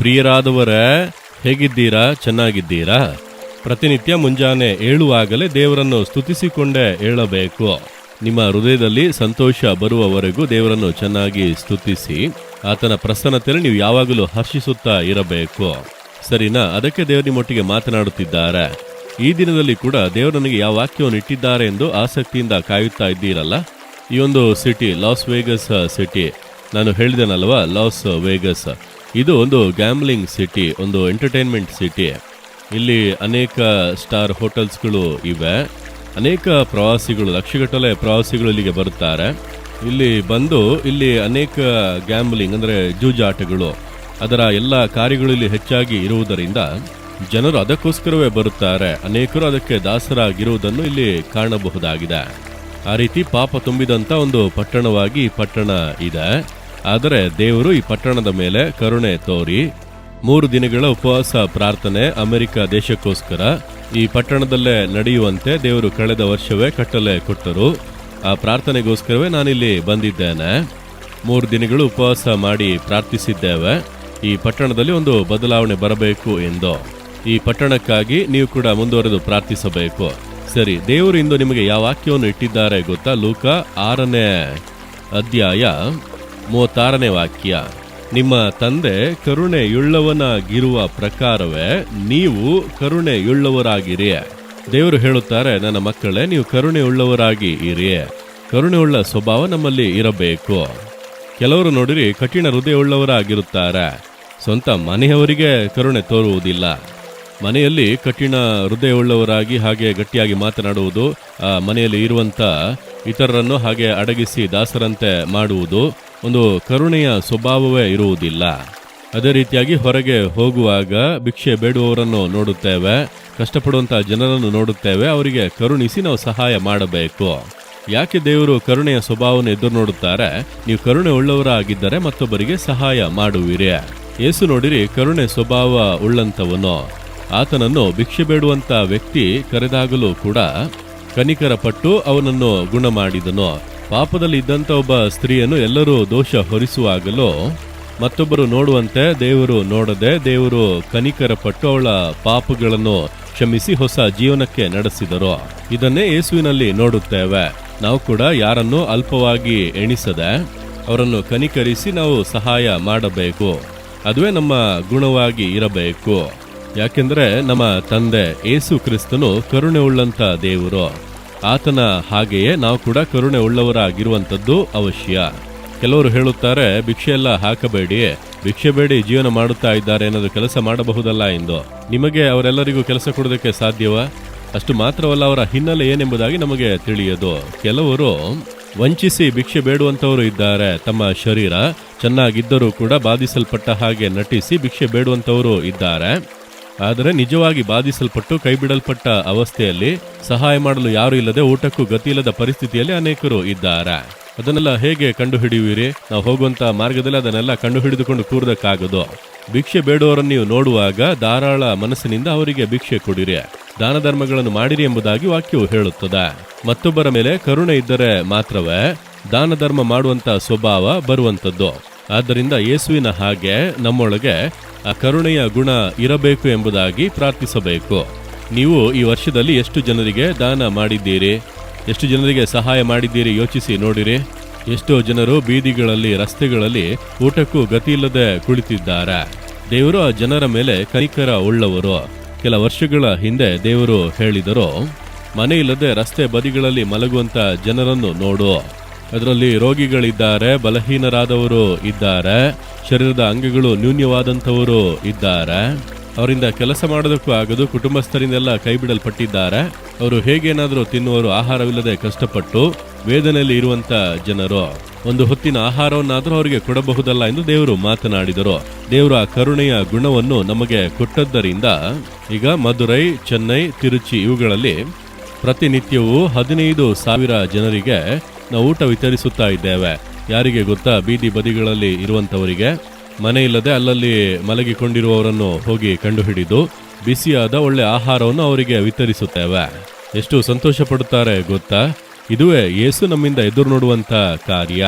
ಪ್ರಿಯರಾದವರೇ, ಹೇಗಿದ್ದೀರಾ? ಚೆನ್ನಾಗಿದ್ದೀರಾ? ಪ್ರತಿನಿತ್ಯ ಮುಂಜಾನೆ ಏಳುವಾಗಲೇ ದೇವರನ್ನು ಸ್ತುತಿಸಿಕೊಂಡೇ ಏಳಬೇಕು. ನಿಮ್ಮ ಹೃದಯದಲ್ಲಿ ಸಂತೋಷ ಬರುವವರೆಗೂ ದೇವರನ್ನು ಚೆನ್ನಾಗಿ ಸ್ತುತಿಸಿ, ಆತನ ಪ್ರಸನ್ನತೆಯಲ್ಲಿ ನೀವು ಯಾವಾಗಲೂ ಹರ್ಷಿಸುತ್ತಾ ಇರಬೇಕು. ಸರಿನಾ? ಅದಕ್ಕೆ ದೇವರು ನಿಮ್ಮೊಟ್ಟಿಗೆ ಮಾತನಾಡುತ್ತಿದ್ದಾರೆ. ಈ ದಿನದಲ್ಲಿ ಕೂಡ ದೇವರು ನನಗೆ ಯಾವ ವಾಕ್ಯವನ್ನು ಇಟ್ಟಿದ್ದಾರೆ ಎಂದು ಆಸಕ್ತಿಯಿಂದ ಕಾಯುತ್ತಾ ಇದ್ದೀರಲ್ಲ? ಈ ಒಂದು ಸಿಟಿ, ಲಾಸ್ ವೇಗಸ್ ಸಿಟಿ, ನಾನು ಹೇಳಿದೆನಲ್ವಾ? Las Vegas. ಇದು ಒಂದು ಗ್ಯಾಮ್ಲಿಂಗ್ ಸಿಟಿ ಒಂದು ಎಂಟರ್ಟೈನ್ಮೆಂಟ್ ಸಿಟಿ ಇಲ್ಲಿ ಅನೇಕ ಸ್ಟಾರ್ ಹೋಟೆಲ್ಸ್ಗಳು ಇವೆ. ಅನೇಕ ಪ್ರವಾಸಿಗಳು, ಲಕ್ಷಗಟ್ಟಲೆ ಪ್ರವಾಸಿಗಳು ಇಲ್ಲಿಗೆ ಬರುತ್ತಾರೆ. ಇಲ್ಲಿ ಬಂದು ಇಲ್ಲಿ ಅನೇಕ ಗ್ಯಾಂಬ್ಲಿಂಗ್ ಅಂದರೆ ಜೂಜಾಟಗಳು, ಅದರ ಎಲ್ಲ ಕಾರ್ಯಗಳು ಇಲ್ಲಿ ಹೆಚ್ಚಾಗಿ ಇರುವುದರಿಂದ ಜನರು ಅದಕ್ಕೋಸ್ಕರವೇ ಬರುತ್ತಾರೆ. ಅನೇಕರು ಅದಕ್ಕೆ ದಾಸರಾಗಿರುವುದನ್ನು ಇಲ್ಲಿ ಕಾಣಬಹುದಾಗಿದೆ. ಆ ರೀತಿ ಪಾಪ ತುಂಬಿದಂಥ ಒಂದು ಪಟ್ಟಣವಾಗಿ ಪಟ್ಟಣ ಇದೆ. ಆದರೆ ದೇವರು ಈ ಪಟ್ಟಣದ ಮೇಲೆ ಕರುಣೆ ತೋರಿ ಮೂರು ದಿನಗಳ ಉಪವಾಸ, ಪ್ರಾರ್ಥನೆ ಅಮೆರಿಕ ದೇಶಕ್ಕೋಸ್ಕರ ಈ ಪಟ್ಟಣದಲ್ಲೇ ನಡೆಯುವಂತೆ ದೇವರು ಕಳೆದ ವರ್ಷವೇ ಕಟ್ಟಲೆ ಕೊಟ್ಟರು. ಆ ಪ್ರಾರ್ಥನೆಗೋಸ್ಕರವೇ ನಾನಿಲ್ಲಿ ಬಂದಿದ್ದೇನೆ. ಮೂರು ದಿನಗಳು ಉಪವಾಸ ಮಾಡಿ ಪ್ರಾರ್ಥಿಸಿದ್ದೇವೆ. ಈ ಪಟ್ಟಣದಲ್ಲಿ ಒಂದು ಬದಲಾವಣೆ ಬರಬೇಕು ಎಂದು. ಈ ಪಟ್ಟಣಕ್ಕಾಗಿ ನೀವು ಕೂಡ ಮುಂದುವರೆದು ಪ್ರಾರ್ಥಿಸಬೇಕು. ಸರಿ, ದೇವರು ಇಂದು ನಿಮಗೆ ಯಾವ ವಾಕ್ಯವನ್ನು ಇಟ್ಟಿದ್ದಾರೆ ಗೊತ್ತಾ? ಲೂಕ ಆರನೇ ಅಧ್ಯಾಯ ಮೂವತ್ತಾರನೇ ವಾಕ್ಯ. ನಿಮ್ಮ ತಂದೆ ಕರುಣೆಯುಳ್ಳವನಾಗಿರುವ ಪ್ರಕಾರವೇ ನೀವು ಕರುಣೆಯುಳ್ಳವರಾಗಿರಿ. ದೇವರು ಹೇಳುತ್ತಾರೆ, ನನ್ನ ಮಕ್ಕಳೇ, ನೀವು ಕರುಣೆಯುಳ್ಳವರಾಗಿ ಇರಿ. ಕರುಣೆಯುಳ್ಳ ಸ್ವಭಾವ ನಮ್ಮಲ್ಲಿ ಇರಬೇಕು. ಕೆಲವರು ನೋಡಿರಿ, ಕಠಿಣ ಹೃದಯವುಳ್ಳವರಾಗಿರುತ್ತಾರೆ. ಸ್ವಂತ ಮನೆಯವರಿಗೆ ಕರುಣೆ ತೋರುವುದಿಲ್ಲ. ಮನೆಯಲ್ಲಿ ಕಠಿಣ ಹೃದಯವುಳ್ಳವರಾಗಿ, ಹಾಗೆ ಗಟ್ಟಿಯಾಗಿ ಮಾತನಾಡುವುದು ಮನೆಯಲ್ಲಿ ಇರುವಂಥ ಇತರರನ್ನು ಹಾಗೆ ಅಡಗಿಸಿ ದಾಸರಂತೆ ಮಾಡುವುದು ಒಂದು ಕರುಣೆಯ ಸ್ವಭಾವವೇ ಇರುವುದಿಲ್ಲ. ಅದೇ ರೀತಿಯಾಗಿ ಹೊರಗೆ ಹೋಗುವಾಗ ಭಿಕ್ಷೆ ಬೇಡುವವರನ್ನು ನೋಡುತ್ತೇವೆ, ಕಷ್ಟಪಡುವಂತ ಜನರನ್ನು ನೋಡುತ್ತೇವೆ, ಅವರಿಗೆ ಕರುಣಿಸಿ ನಾವು ಸಹಾಯ ಮಾಡಬೇಕು. ಯಾಕೆ ದೇವರು ಕರುಣೆಯ ಸ್ವಭಾವವನ್ನು ಎದುರು ನೋಡುತ್ತಾರೆ ನೀವು ಕರುಣೆ ಉಳ್ಳವರಾಗಿದ್ದರೆ ಮತ್ತೊಬ್ಬರಿಗೆ ಸಹಾಯ ಮಾಡುವಿರಿ. ಏಸು ನೋಡಿರಿ, ಕರುಣೆ ಸ್ವಭಾವ ಉಳ್ಳಂತವನು ಆತನನ್ನು ಭಿಕ್ಷೆ ಬೇಡುವಂತ ವ್ಯಕ್ತಿ ಕರೆದಾಗಲೂ ಕೂಡ ಕನಿಕರ ಪಟ್ಟು ಅವನನ್ನು ಗುಣ ಮಾಡಿದನು ಪಾಪದಲ್ಲಿ ಇದ್ದಂತ ಒಬ್ಬ ಸ್ತ್ರೀಯನ್ನು ಎಲ್ಲರೂ ದೋಷ ಹೊರಿಸುವಾಗಲೂ, ಮತ್ತೊಬ್ಬರು ನೋಡುವಂತೆ ದೇವರು ನೋಡದೆ ದೇವರು ಕನಿಕರ ಪಟ್ಟು ಅವಳ ಪಾಪಗಳನ್ನು ಕ್ಷಮಿಸಿ ಹೊಸ ಜೀವನಕ್ಕೆ ನಡೆಸಿದರು. ಇದನ್ನೇ ಯೇಸುವಿನಲ್ಲಿ ನೋಡುತ್ತೇವೆ. ನಾವು ಕೂಡ ಯಾರನ್ನು ಅಲ್ಪವಾಗಿ ಎಣಿಸದೆ ಅವರನ್ನು ಕನಿಕರಿಸಿ ನಾವು ಸಹಾಯ ಮಾಡಬೇಕು. ಅದುವೇ ನಮ್ಮ ಗುಣವಾಗಿ ಇರಬೇಕು. ಯಾಕೆಂದರೆ ನಮ್ಮ ತಂದೆ ಏಸು ಕ್ರಿಸ್ತನು ಕರುಣೆ ಉಳ್ಳಂಥ ದೇವರು. ಆತನ ಹಾಗೆಯೇ ನಾವು ಕೂಡ ಕರುಣೆ ಉಳ್ಳವರಾಗಿರುವಂಥದ್ದು ಅವಶ್ಯ. ಕೆಲವರು ಹೇಳುತ್ತಾರೆ ಭಿಕ್ಷೆ ಎಲ್ಲ ಹಾಕಬೇಡಿ ಭಿಕ್ಷೆ ಬೇಡಿ, ಜೀವನ ಮಾಡುತ್ತಾ ಇದ್ದಾರೆ ಏನಾದರೂ ಕೆಲಸ ಮಾಡಬಹುದಲ್ಲ ಎಂದು. ನಿಮಗೆ ಅವರೆಲ್ಲರಿಗೂ ಕೆಲಸ ಕೊಡೋದಕ್ಕೆ ಸಾಧ್ಯವ? ಅಷ್ಟು ಮಾತ್ರವಲ್ಲ, ಅವರ ಹಿನ್ನೆಲೆ ಏನೆಂಬುದಾಗಿ ನಮಗೆ ತಿಳಿಯದು. ಕೆಲವರು ವಂಚಿಸಿ ಭಿಕ್ಷೆ ಬೇಡುವಂತವರು ಇದ್ದಾರೆ. ತಮ್ಮ ಶರೀರ ಚೆನ್ನಾಗಿದ್ದರೂ ಕೂಡ ಬಾಧಿಸಲ್ಪಟ್ಟ ಹಾಗೆ ನಟಿಸಿ ಭಿಕ್ಷೆ ಬೇಡುವಂತವರು ಇದ್ದಾರೆ. ಆದರೆ ನಿಜವಾಗಿ ಬಾಧಿಸಲ್ಪಟ್ಟು ಕೈಬಿಡಲ್ಪಟ್ಟ ಅವಸ್ಥೆಯಲ್ಲಿ ಸಹಾಯ ಮಾಡಲು ಯಾರು ಇಲ್ಲದೆ ಊಟಕ್ಕೂ ಗತಿಯಿಲ್ಲದ ಪರಿಸ್ಥಿತಿಯಲ್ಲಿ ಅನೇಕರು ಇದ್ದಾರೆ. ಅದನ್ನೆಲ್ಲ ಹೇಗೆ ಕಂಡುಹಿಡಿಯುವಿರಿ? ನಾವು ಹೋಗುವಂತ ಮಾರ್ಗದಲ್ಲಿ ಅದನ್ನೆಲ್ಲ ಕಂಡುಹಿಡಿದುಕೊಂಡು ಕೂರದಕ್ಕಾಗದು. ಭಿಕ್ಷೆ ಬೇಡುವವರನ್ನು ನೀವು ನೋಡುವಾಗ ಧಾರಾಳ ಮನಸ್ಸಿನಿಂದ ಅವರಿಗೆ ಭಿಕ್ಷೆ ಕೊಡಿರಿ. ದಾನ ಧರ್ಮಗಳನ್ನು ಮಾಡಿರಿ ಎಂಬುದಾಗಿ ವಾಕ್ಯವು ಹೇಳುತ್ತದೆ. ಮತ್ತೊಬ್ಬರ ಮೇಲೆ ಕರುಣೆ ಇದ್ದರೆ ಮಾತ್ರವೇ ದಾನ ಧರ್ಮ ಮಾಡುವಂತ ಸ್ವಭಾವ ಬರುವಂತದ್ದು ಆದ್ದರಿಂದ ಯೇಸುವಿನ ಹಾಗೆ ನಮ್ಮೊಳಗೆ ಆ ಕರುಣೆಯ ಗುಣ ಇರಬೇಕು ಎಂಬುದಾಗಿ ಪ್ರಾರ್ಥಿಸಬೇಕು. ನೀವು ಈ ವರ್ಷದಲ್ಲಿ ಎಷ್ಟು ಜನರಿಗೆ ದಾನ ಮಾಡಿದ್ದೀರಿ? ಎಷ್ಟು ಜನರಿಗೆ ಸಹಾಯ ಮಾಡಿದ್ದೀರಿ ಯೋಚಿಸಿ ನೋಡಿರಿ. ಎಷ್ಟೋ ಜನರು ಬೀದಿಗಳಲ್ಲಿ, ರಸ್ತೆಗಳಲ್ಲಿ ಊಟಕ್ಕೂ ಗತಿಯಿಲ್ಲದೆ ಕುಳಿತಿದ್ದಾರೆ. ದೇವರು ಆ ಜನರ ಮೇಲೆ ಕೈಕರ ಉಳ್ಳವರು. ಕೆಲ ವರ್ಷಗಳ ಹಿಂದೆ ದೇವರು ಹೇಳಿದರು, ಮನೆಯಿಲ್ಲದೆ ರಸ್ತೆ ಬದಿಗಳಲ್ಲಿ ಮಲಗುವಂತ ಜನರನ್ನು ನೋಡು. ಅದರಲ್ಲಿ ರೋಗಿಗಳಿದ್ದಾರೆ, ಬಲಹೀನರಾದವರು ಇದ್ದಾರೆ, ಶರೀರದ ಅಂಗಗಳು ನ್ಯೂನ್ಯವಾದಂಥವರು ಇದ್ದಾರೆ. ಅವರಿಂದ ಕೆಲಸ ಮಾಡೋದಕ್ಕೂ ಆಗದು, ಕುಟುಂಬಸ್ಥರಿಂದೆಲ್ಲ ಕೈ ಬಿಡಲ್ಪಟ್ಟಿದ್ದಾರೆ ಅವರು ಹೇಗೇನಾದರೂ ತಿನ್ನುವರು ಆಹಾರವಿಲ್ಲದೆ ಕಷ್ಟಪಟ್ಟು ವೇದನೆಯಲ್ಲಿ ಇರುವಂತ ಜನರು. ಒಂದು ಹೊತ್ತಿನ ಆಹಾರವನ್ನಾದರೂ ಅವರಿಗೆ ಕೊಡಬಹುದಲ್ಲ ಎಂದು ದೇವರು ಮಾತನಾಡಿದರು. ದೇವರ ಕರುಣೆಯ ಗುಣವನ್ನು ನಮಗೆ ಕೊಟ್ಟದ್ದರಿಂದ ಈಗ ಮಧುರೈ, ಚೆನ್ನೈ, ತಿರುಚಿ ಇವುಗಳಲ್ಲಿ ಪ್ರತಿನಿತ್ಯವೂ ಹದಿನೈದು ಸಾವಿರ ಜನರಿಗೆ ನಾವು ಊಟ ವಿತರಿಸುತ್ತಾ ಇದ್ದೇವೆ. ಯಾರಿಗೆ ಗೊತ್ತಾ, ಬೀದಿ ಬದಿಗಳಲ್ಲಿ ಇರುವಂತವರಿಗೆ ಮನೆ ಇಲ್ಲದೆ ಅಲ್ಲಲ್ಲಿ ಮಲಗಿಕೊಂಡಿರುವವರನ್ನು ಹೋಗಿ ಕಂಡುಹಿಡಿದು, ಬಿಸಿಯಾದ ಒಳ್ಳೆ ಆಹಾರವನ್ನು ಅವರಿಗೆ ವಿತರಿಸುತ್ತೇವೆ. ಎಷ್ಟು ಸಂತೋಷ ಪಡುತ್ತಾರೆ ಗೊತ್ತಾ? ಇದುವೇ ಯೇಸು ನಮ್ಮಿಂದ ಎದುರು ನೋಡುವಂತ ಕಾರ್ಯ.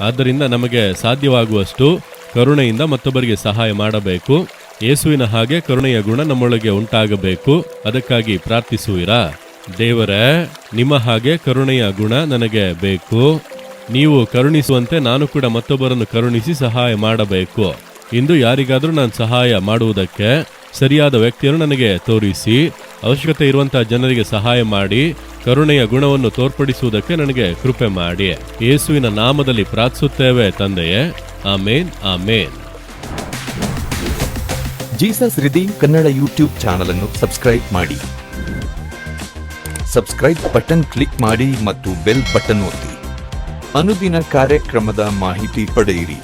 ಆದ್ದರಿಂದ ನಮಗೆ ಸಾಧ್ಯವಾಗುವಷ್ಟು ಕರುಣೆಯಿಂದ ಮತ್ತೊಬ್ಬರಿಗೆ ಸಹಾಯ ಮಾಡಬೇಕು. ಯೇಸುವಿನ ಹಾಗೆ ಕರುಣೆಯ ಗುಣ ನಮ್ಮೊಳಗೆ ಉಂಟಾಗಬೇಕು. ಅದಕ್ಕಾಗಿ ಪ್ರಾರ್ಥಿಸುವಿರಾ? ದೇವರೇ, ನಿಮ್ಮ ಹಾಗೆ ಕರುಣೆಯ ಗುಣ ನನಗೆ ಬೇಕು. ನೀವು ಕರುಣಿಸುವಂತೆ ನಾನು ಕೂಡ ಮತ್ತೊಬ್ಬರನ್ನು ಕರುಣಿಸಿ ಸಹಾಯ ಮಾಡಬೇಕು. ಇಂದು ಯಾರಿಗಾದರೂ ನಾನು ಸಹಾಯ ಮಾಡುವುದಕ್ಕೆ ಸರಿಯಾದ ವ್ಯಕ್ತಿಯನ್ನು ನನಗೆ ತೋರಿಸಿ, ಅವಶ್ಯಕತೆ ಇರುವಂತಹ ಜನರಿಗೆ ಸಹಾಯ ಮಾಡಿ, ಕರುಣೆಯ ಗುಣವನ್ನು ತೋರ್ಪಡಿಸುವುದಕ್ಕೆ ನನಗೆ ಕೃಪೆ ಮಾಡಿ. ಯೇಸುವಿನ ನಾಮದಲ್ಲಿ ಪ್ರಾರ್ಥಿಸುತ್ತೇವೆ ತಂದೆಯೇ. Amen amen. Jesus redeem Kannada YouTube channel ಅನ್ನು ಸಬ್ಸ್ಕ್ರೈಬ್ ಮಾಡಿ. ಸಬ್ಸ್ಕ್ರೈಬ್ ಬಟನ್ ಕ್ಲಿಕ್ ಮಾಡಿ ಮತ್ತು ಬೆಲ್ ಬಟನ್ ಒತ್ತಿ. ಅನುದಿನ ಕಾರ್ಯಕ್ರಮದ ಮಾಹಿತಿ ಪಡೆಯಿರಿ.